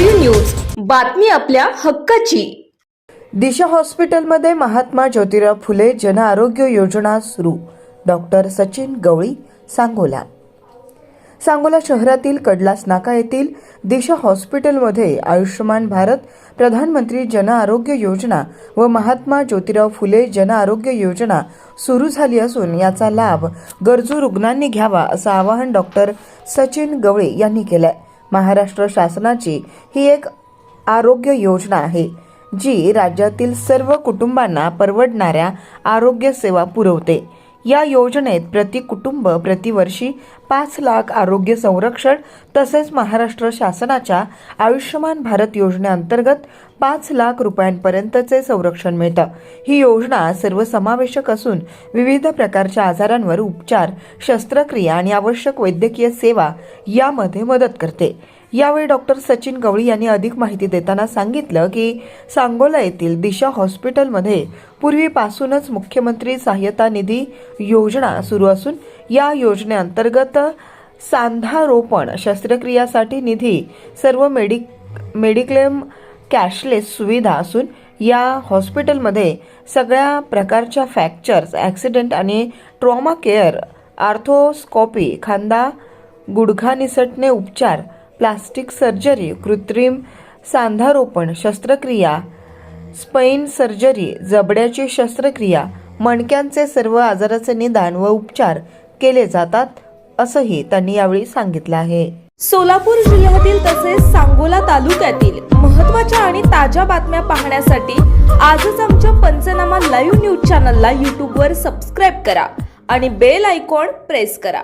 बातमी आपल्या हक्काची. दिशा हॉस्पिटलमध्ये महात्मा ज्योतिराव फुले जन आरोग्य योजना सुरू. डॉक्टर सचिन गवळी सांगोला. सांगोला शहरातील कडलास नाका येथील दिशा हॉस्पिटलमध्ये आयुष्यमान भारत प्रधानमंत्री जन आरोग्य योजना व महात्मा ज्योतिराव फुले जन आरोग्य योजना सुरू झाली असून याचा लाभ गरजू रुग्णांनी घ्यावा असं आवाहन डॉक्टर सचिन गवळे यांनी केलं आहे महाराष्ट्र शासनाची ही एक आरोग्य योजना आहे जी राज्यातील सर्व कुटुंबांना परवडणाऱ्या आरोग्य सेवा पुरवते. या योजनेत प्रति कुटुंब प्रतिवर्षी पाच लाख आरोग्य संरक्षण तसेच महाराष्ट्र शासनाच्या आयुष्यमान भारत योजनेअंतर्गत पाच लाख रुपयांपर्यंतचे संरक्षण मिळतं. ही योजना सर्वसमावेशक असून विविध प्रकारच्या आजारांवर उपचार शस्त्रक्रिया आणि आवश्यक वैद्यकीय सेवा यामध्ये मदत करते. यावेळी डॉक्टर सचिन गवळी यांनी अधिक माहिती देताना सांगितलं की सांगोला येथील दिशा हॉस्पिटलमध्ये पूर्वीपासूनच मुख्यमंत्री सहाय्यता निधी योजना सुरू असून या योजनेअंतर्गत सांधारोपण शस्त्रक्रियासाठी निधी सर्व मेडिक मेडिक्लेम कॅशलेस सुविधा असून या हॉस्पिटलमध्ये सगळ्या प्रकारच्या फ्रॅक्चर्स ॲक्सिडेंट आणि ट्रॉमा केअर आर्थोस्कॉपी खांदा गुडघा निसटणे उपचार प्लास्टिक सर्जरी कृत्रिम सांधारोपण शस्त्रक्रिया स्पाइन सर्जरी जबड्याची शस्त्रक्रिया मणक्यांचे सर्व आजाराचे निदान व उपचार केले जातात असंही त्यांनी यावेळी सांगितलं आहे. सोलापूर जिल्ह्यातील तसेच सांगोला तालुक्यातील महत्त्वाच्या आणि ताज्या बातम्या पाहण्यासाठी आजच आमच्या पंचनामा लाईव्ह न्यूज चॅनलला यूट्यूबवर सबस्क्राईब करा आणि बेल आयकॉन प्रेस करा.